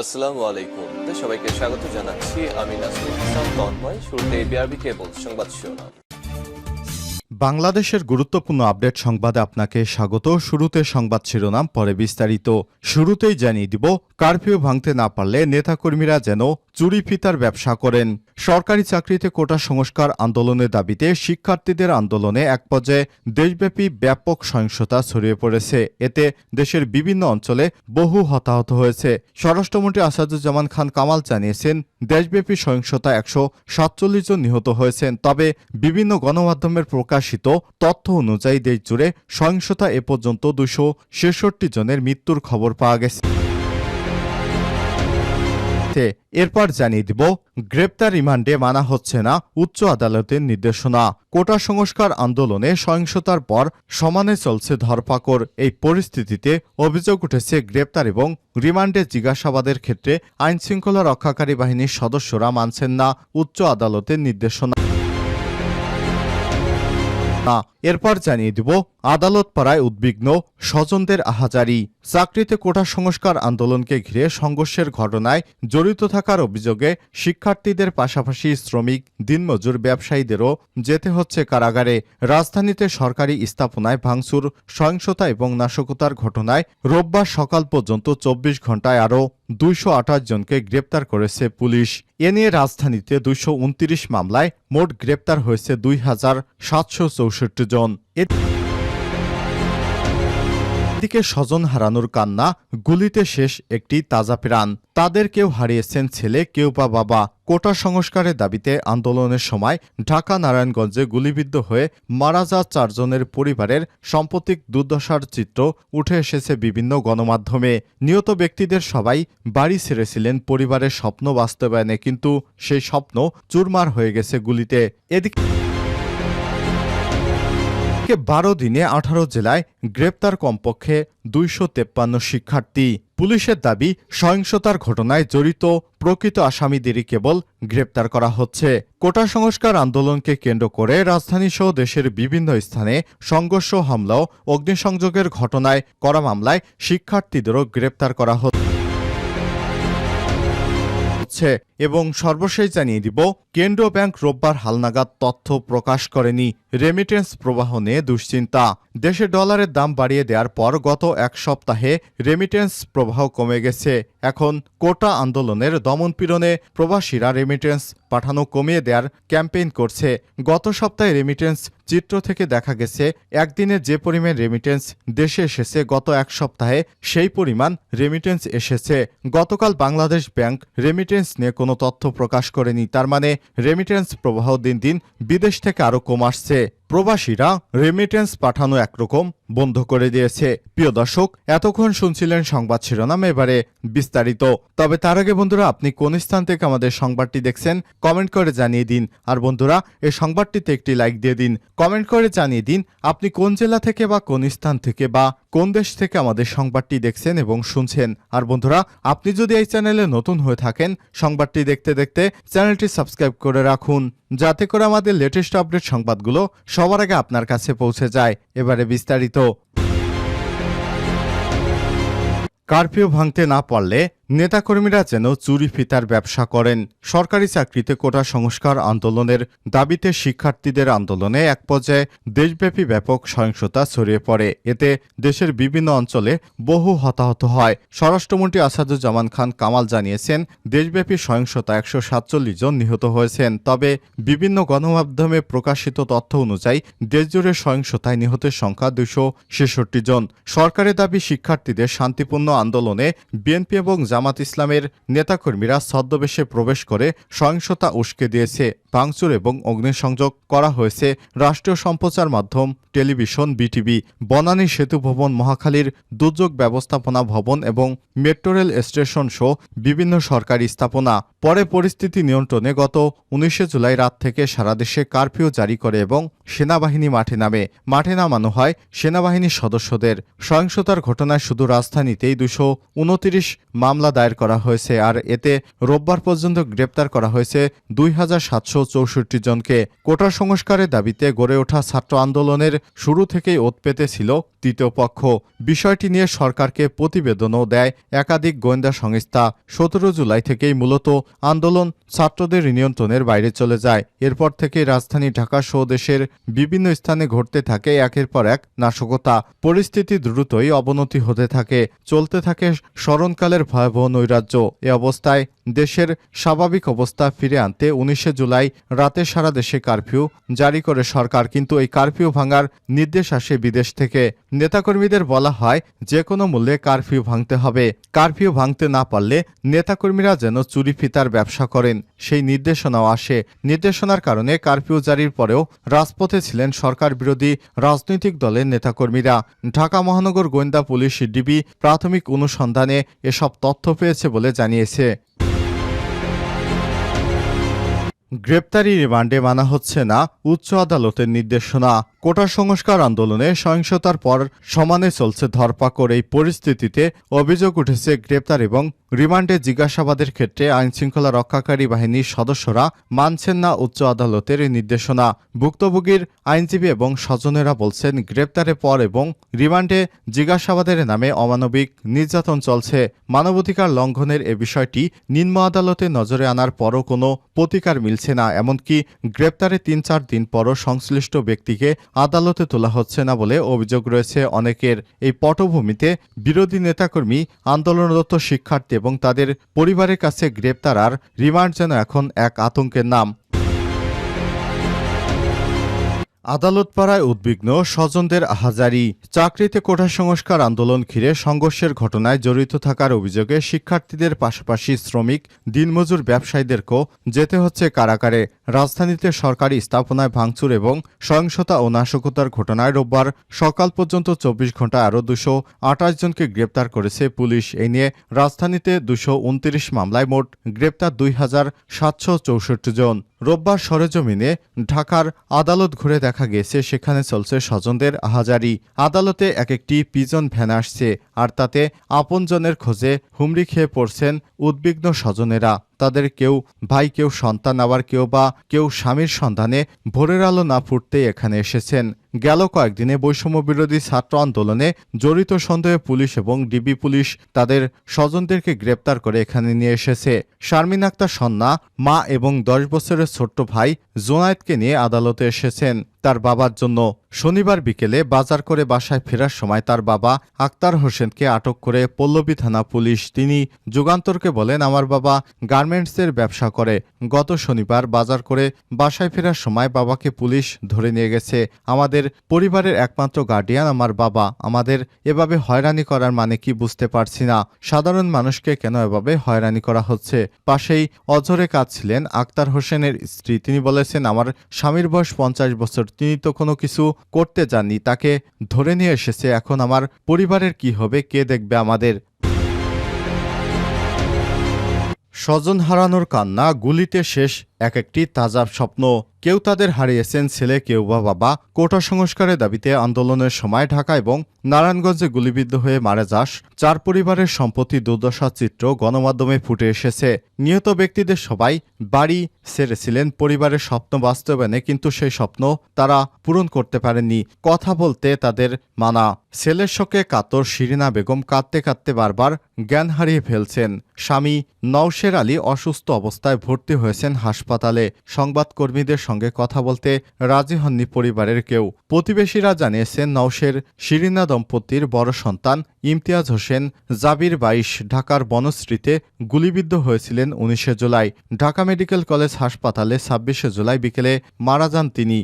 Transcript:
আসসালামু আলাইকুম। সবাইকে স্বাগত জানাচ্ছি। আমি তন্ময়। শুরুতে বিআরবি কেবল সংবাদ শিরোনাম। বাংলাদেশের গুরুত্বপূর্ণ আপডেট সংবাদে আপনাকে স্বাগত। শুরুতে সংবাদ শিরোনাম, পরে বিস্তারিত। শুরুতেই জানিয়ে দিব, কারফিউ ভাঙতে না পারলে নেতাকর্মীরা যেন চুরি ফিতার ব্যবসা করেন। সরকারি চাকরিতে কোটা সংস্কার আন্দোলনের দাবিতে শিক্ষার্থীদের আন্দোলনে এক পর্যায়ে দেশব্যাপী ব্যাপক সহিংসতা ছড়িয়ে পড়েছে। এতে দেশের বিভিন্ন অঞ্চলে বহু হতাহত হয়েছে। স্বরাষ্ট্রমন্ত্রী আসাদুজ্জামান খান কামাল জানিয়েছেন, দেশব্যাপী সহিংসতা একশো সাতচল্লিশ জন নিহত হয়েছেন, তবে বিভিন্ন গণমাধ্যমের প্রকাশিত তথ্য অনুযায়ী দেশজুড়ে সহিংসতা এ পর্যন্ত দুশো ছেষট্টি জনের মৃত্যুর খবর পাওয়া গেছে। তে এরপর জানিয়ে দিব, গ্রেপ্তার রিমান্ডে মানা হচ্ছে না উচ্চ আদালতের নির্দেশনা। কোটা সংস্কার আন্দোলনে সহিংসতার পর সমানে চলছে ধরপাকড়। এই পরিস্থিতিতে অভিযোগ উঠেছে গ্রেপ্তার এবং রিমান্ডে জিজ্ঞাসাবাদের ক্ষেত্রে আইনশৃঙ্খলা রক্ষাকারী বাহিনীর সদস্যরা মানছেন না উচ্চ আদালতের নির্দেশনা। না। এরপর জানিয়ে দিব আদালত পাড়ায় উদ্বিগ্ন স্বজনদের আহাজারি। চাকরিতে কোটা সংস্কার আন্দোলনকে ঘিরে সংঘর্ষের ঘটনায় জড়িত থাকার অভিযোগে শিক্ষার্থীদের পাশাপাশি শ্রমিক, দিনমজুর ব্যবসায়ীদেরও যেতে হচ্ছে কারাগারে। রাজধানীতে সরকারি স্থাপনায় ভাঙচুর, সহিংসতা এবং নাশকতার ঘটনায় রোববার সকাল পর্যন্ত চব্বিশ ঘন্টায় আরও দুইশো আঠাশ জনকে গ্রেপ্তার করেছে পুলিশ। এ নিয়ে রাজধানীতে দুইশো উনত্রিশ মামলায় মোট গ্রেপ্তার হয়েছে দুই হাজার সাতশো চৌষট্টি জন। এদিকে স্বজন হারানোর কান্না, গুলিতে শেষ একটি তাজা প্রাণ। তাদের কেউ হারিয়েছেন ছেলে, কেউ বা বাবা। কোটা সংস্কারের দাবিতে আন্দোলনের সময় ঢাকা নারায়ণগঞ্জে গুলিবিদ্ধ হয়ে মারা যা চারজনের পরিবারের সাম্প্রতিক দুর্দশার চিত্র উঠে এসেছে বিভিন্ন গণমাধ্যমে। নিহত ব্যক্তিদের সবাই বাড়ি ছেড়েছিলেন পরিবারের স্বপ্ন বাস্তবায়নে, কিন্তু সেই স্বপ্ন চুরমার হয়ে গেছে গুলিতে। এদিকে থেকে বারো দিনে আঠারো জেলায় গ্রেপ্তার কমপক্ষে দুইশো তেপ্পান্ন শিক্ষার্থী। পুলিশের দাবি, সহিংসতার ঘটনায় জড়িত প্রকৃত আসামিদেরই কেবল গ্রেপ্তার করা হচ্ছে। কোটা সংস্কার আন্দোলনকে কেন্দ্র করে রাজধানীসহ দেশের বিভিন্ন স্থানে সংঘর্ষ, হামলা ও অগ্নিসংযোগের ঘটনায় করা মামলায় শিক্ষার্থীদেরও গ্রেপ্তার করা হচ্ছে। এবং সর্বশেষ জানিয়ে দিব, কেন্দ্রীয় ব্যাংক রোববার হালনাগাদ তথ্য প্রকাশ করেনি। রেমিটেন্স প্রবাহ নিয়ে দুশ্চিন্তা। দেশে ডলারের দাম বাড়িয়ে দেওয়ার পর গত এক সপ্তাহে রেমিটেন্স প্রবাহ কমে গেছে। এখন কোটা আন্দোলনের দমনপীড়নে প্রবাসীরা রেমিটেন্স পাঠানো কমিয়ে দেওয়ার ক্যাম্পেইন করছে। গত সপ্তাহে রেমিটেন্স চিত্র থেকে দেখা গেছে, একদিনে যে পরিমাণ রেমিটেন্স দেশে এসেছে গত এক সপ্তাহে, সেই পরিমাণ রেমিটেন্স এসেছে। গতকাল বাংলাদেশ ব্যাংক রেমিটেন্স নিয়ে কোনো তথ্য প্রকাশ করেনি। তার মানে রেমিটেন্স প্রবাহ দিন দিন বিদেশ থেকে আরও কম আসছে। প্রবাসীরা রেমিটেন্স পাঠানো একরকম বন্ধ করে দিয়েছে। প্রিয় দর্শক, এতক্ষণ শুনছিলেন সংবাদ শিরোনাম, এবারে বিস্তারিত। তবে তার আগে বন্ধুরা, আপনি কোন স্থান থেকে আমাদের সংবাদটি দেখছেন কমেন্ট করে জানিয়ে দিন। আর বন্ধুরা এই সংবাদটিতে একটি লাইক দিয়ে দিন। কমেন্ট করে জানিয়ে দিন, আপনি কোন জেলা থেকে বা কোন স্থান থেকে বা কোন দেশ থেকে আমাদের সংবাদটি দেখছেন এবং শুনছেন। আর বন্ধুরা, আপনি যদি এই চ্যানেলে নতুন হয়ে থাকেন, সংবাদটি দেখতে দেখতে চ্যানেলটি সাবস্ক্রাইব করে রাখুন। যাতে করে আমাদের লেটেস্ট আপডেট সংবাদগুলো সবার আগে আপনার কাছে পৌঁছে যায়। এবারে বিস্তারিত। কারফিউ ভাঙতে না পারলে নেতাকর্মীরা যেন চুরি ফিতার ব্যবসা করেন। সরকারি চাকরিতে কোটা সংস্কার আন্দোলনের দাবিতে শিক্ষার্থীদের আন্দোলনে এক পর্যায়ে দেশব্যাপী ব্যাপক সহিংসতা ছড়িয়ে পড়ে। এতে দেশের বিভিন্ন অঞ্চলে বহু হতাহত হয়। স্বরাষ্ট্রমন্ত্রী আসাদুজ্জামান খান কামাল জানিয়েছেন, দেশব্যাপী সহিংসতা একশো সাতচল্লিশ জন নিহত হয়েছেন। তবে বিভিন্ন গণমাধ্যমে প্রকাশিত তথ্য অনুযায়ী দেশজুড়ে সহিংসতায় নিহতের সংখ্যা দুশো ছেষট্টি জন। সরকারের দাবি, শিক্ষার্থীদের শান্তিপূর্ণ আন্দোলনে বিএনপি এবং জামাত ইসলামের নেতাকর্মীরা ছদ্মবেশে প্রবেশ করে সহিংসতা উস্কে দিয়েছে। ভাঙচুর এবং অগ্নিসংযোগ করা হয়েছে। রাষ্ট্রীয় সম্প্রচার মাধ্যম টেলিভিশন বিটিভি, বনানী সেতু ভবন, মহাখালীর দুর্যোগ ব্যবস্থাপনা ভবন এবং মেট্রো রেল স্টেশন সহ বিভিন্ন সরকারি স্থাপনা। পরে পরিস্থিতি নিয়ন্ত্রণে গত উনিশে জুলাই রাত থেকে সারা দেশে কারফিউ জারি করে এবং সেনাবাহিনী মাঠে নামে। মাঠে নামানো হয় সেনাবাহিনীর সদস্যদের। সহিংসতার ঘটনায় শুধু রাজধানীতেই দুশো উনতিরিশ মামলা দায়ের করা হয়েছে, আর এতে রোববার পর্যন্ত গ্রেপ্তার করা হয়েছে দুই হাজার সাতশো চৌষট্টি জনকে কোটা সংস্কারের দাবিতে গড়ে ওঠা ছাত্র আন্দোলনের শুরু থেকেই ওত পেতেছিল তৃতীয় পক্ষ। বিষয়টি নিয়ে সরকারকে প্রতিবেদনও দেয় একাধিক গোয়েন্দা সংস্থা। সতেরো জুলাই থেকেই মূলত আন্দোলন ছাত্রদের নিয়ন্ত্রণের বাইরে চলে যায়। এরপর থেকে রাজধানী ঢাকা সহ দেশের বিভিন্ন স্থানে ঘটতে থাকে একের পর এক নাশকতা। পরিস্থিতি দ্রুতই অবনতি হতে থাকে। চলতে থাকে স্মরণকালের ভয়াবহ নৈরাজ্য। এ অবস্থায় দেশের স্বাভাবিক অবস্থা ফিরে আনতে উনিশে জুলাই রাতে সারা দেশে কারফিউ জারি করে সরকার, কিন্তু এই কারফিউ ভাঙার নির্দেশ আসে বিদেশ থেকে। নেতাকর্মীদের বলা হয় যে কোনো মূল্যে কারফিউ ভাঙতে হবে। কারফিউ ভাঙতে না পারলে নেতাকর্মীরা যেন চুরি ফিতার ব্যবসা করেন, সেই নির্দেশনাও আসে। নির্দেশনার কারণে কারফিউ জারির পরেও রাজপথে ছিলেন সরকার বিরোধী রাজনৈতিক দলের নেতাকর্মীরা। ঢাকা মহানগর গোয়েন্দা পুলিশ ডিবি প্রাথমিক অনুসন্ধানে এসব তথ্য পেয়েছে বলে জানিয়েছে। গ্রেপ্তারি রিমান্ডে মানা হচ্ছে না উচ্চ আদালতের নির্দেশনা। কোটা সংস্কার আন্দোলনে সহিংসতার পর সমানে চলছে ধরপাকড়। এই পরিস্থিতিতে অভিযোগ উঠেছে গ্রেপ্তার এবং রিমান্ডে জিজ্ঞাসাবাদের ক্ষেত্রে আইনশৃঙ্খলা রক্ষাকারী বাহিনীর সদস্যরা মানছেন না উচ্চ আদালতের নির্দেশনা। ভুক্তভোগীর আইনজীবী এবং স্বজনেরা বলছেন, গ্রেপ্তারের পর এবং রিমান্ডে জিজ্ঞাসাবাদের নামে অমানবিক নির্যাতন চলছে। মানবাধিকার লঙ্ঘনের এ বিষয়টি নিম্ন আদালতে নজরে আনার পরও কোনো প্রতিকার মিলছে না, এমনকি গ্রেপ্তারে তিন চার দিন পরও সংশ্লিষ্ট ব্যক্তিকে আদালতে তোলা হচ্ছে না বলে অভিযোগ রয়েছে। অনেকের এই পটভূমিতে বিরোধী নেতাকর্মী, আন্দোলনরত শিক্ষার্থী এবং তাদের পরিবারের কাছে গ্রেপ্তার আর রিমান্ড যেন এখন এক আতঙ্কের নাম। আদালত পাড়ায় উদ্বিগ্ন স্বজনদের আহাজারি চাকরিতে কোটা সংস্কার আন্দোলন ঘিরে সংঘর্ষের ঘটনায় জড়িত থাকার অভিযোগে শিক্ষার্থীদের পাশাপাশি শ্রমিক, দিনমজুর ব্যবসায়ীদেরকেও যেতে হচ্ছে কারাগারে। রাজধানীতে সরকারি স্থাপনায় ভাঙচুর এবং সহিংসতা ও নাশকতার ঘটনায় রোববার সকাল পর্যন্ত চব্বিশ ঘন্টায় আরও দুশো আঠাশ জনকে গ্রেপ্তার করেছে পুলিশ। এই নিয়ে রাজধানীতে দুশো উনত্রিশ মামলায় মোট গ্রেপ্তার দুই হাজার সাতশো চৌষট্টি জন। রোববার সরেজমিনে ঢাকার আদালত ঘুরে দেখা গেছে, সেখানে চলছে স্বজনদের আহাজারি আদালতে এক একটি পিজন ভ্যান আসছে, আর তাতে আপনজনের খোঁজে হুমড়ি খেয়ে পড়ছেন উদ্বিগ্ন স্বজনেরা। তাদের কেউ ভাই, কেউ সন্তান আবার কেউ বা কেউ স্বামীর সন্ধানে ভোরের আলো না ফুটতেই এখানে এসেছেন। গেল কয়েকদিনে বৈষম্য বিরোধী ছাত্র আন্দোলনে জড়িত সন্দেহে পুলিশ এবং ডিবি পুলিশ তাদের স্বজনদেরকে গ্রেপ্তার করে এখানে নিয়ে এসেছে। শারমিন আক্তার সন্না, মা এবং দশ বছরের ছোট্ট ভাই জোনায়েদকে নিয়ে আদালতে এসেছেন। তার বাবার জন্য শনিবার বিকেলে বাজার করে বাসায় ফেরার সময় তার বাবা আক্তার হোসেনকে আটক করে পল্লবী থানা পুলিশ। তিনি যুগান্তরকে বলেন, আমার বাবা গার্মেন্টসের ব্যবসা করে। গত শনিবার বাজার করে বাসায় ফেরার সময় বাবাকে পুলিশ ধরে নিয়ে গেছে। আমাদের পরিবারের একমাত্র গার্ডিয়ান আমার বাবা। আমাদের এভাবে হয়রানি করার মানে কি বুঝতে পারছি না। সাধারণ মানুষকে কেন এভাবে হয়রানি করা হচ্ছে? পাশেই অঝরে কাজ ছিলেন আক্তার হোসেনের স্ত্রী। তিনি বলেছেন, আমার স্বামীর বয়স পঞ্চাশ বছর তিনি তো কোনো কিছু করতে যাননি, তাকে ধরে নিয়ে এসেছে। এখন আমার পরিবারের কি হবে? কে দেখবে আমাদের? স্বজন হারানোর কান্না গুলিতে শেষ এক একটি তাজা স্বপ্ন। কেউ তাদের হারিয়েছেন ছেলে, কেউ বা বাবা। কোটা সংস্কারের দাবিতে আন্দোলনের সময় ঢাকা এবং নারায়ণগঞ্জে গুলিবিদ্ধ হয়ে মারা যাস চার পরিবারের সম্পত্তি দুর্দশা চিত্র গণমাধ্যমে ফুটে এসেছে। নিহত ব্যক্তিদের সবাই বাড়ি ছেড়েছিলেন, পরিবারের স্বপ্ন বাস্তবায়নে কিন্তু সেই স্বপ্ন তারা পূরণ করতে পারেননি। কথা বলতে তাদের মানা। ছেলের শোকে কাতর শিরিনা বেগম কাঁদতে কাঁদতে বারবার জ্ঞান হারিয়ে ফেলছেন। স্বামী নওশের আলী অসুস্থ অবস্থায় ভর্তি হয়েছেন হাসপাতালে। সংবাদকর্মীদের সঙ্গে কথা বলতে রাজি হননি পরিবারের কেউ। প্রতিবেশীরা জানিয়েছেন, নওশের শিরিনা দম্পতির বড় সন্তান ইমতিয়াজ হোসেন জাবির বাইশ ঢাকার বনশ্রীতে গুলিবিদ্ধ হয়েছিলেন উনিশে জুলাই। ঢাকা মেডিকেল কলেজ হাসপাতালে ছাব্বিশে জুলাই বিকেলে মারা যান তিনি।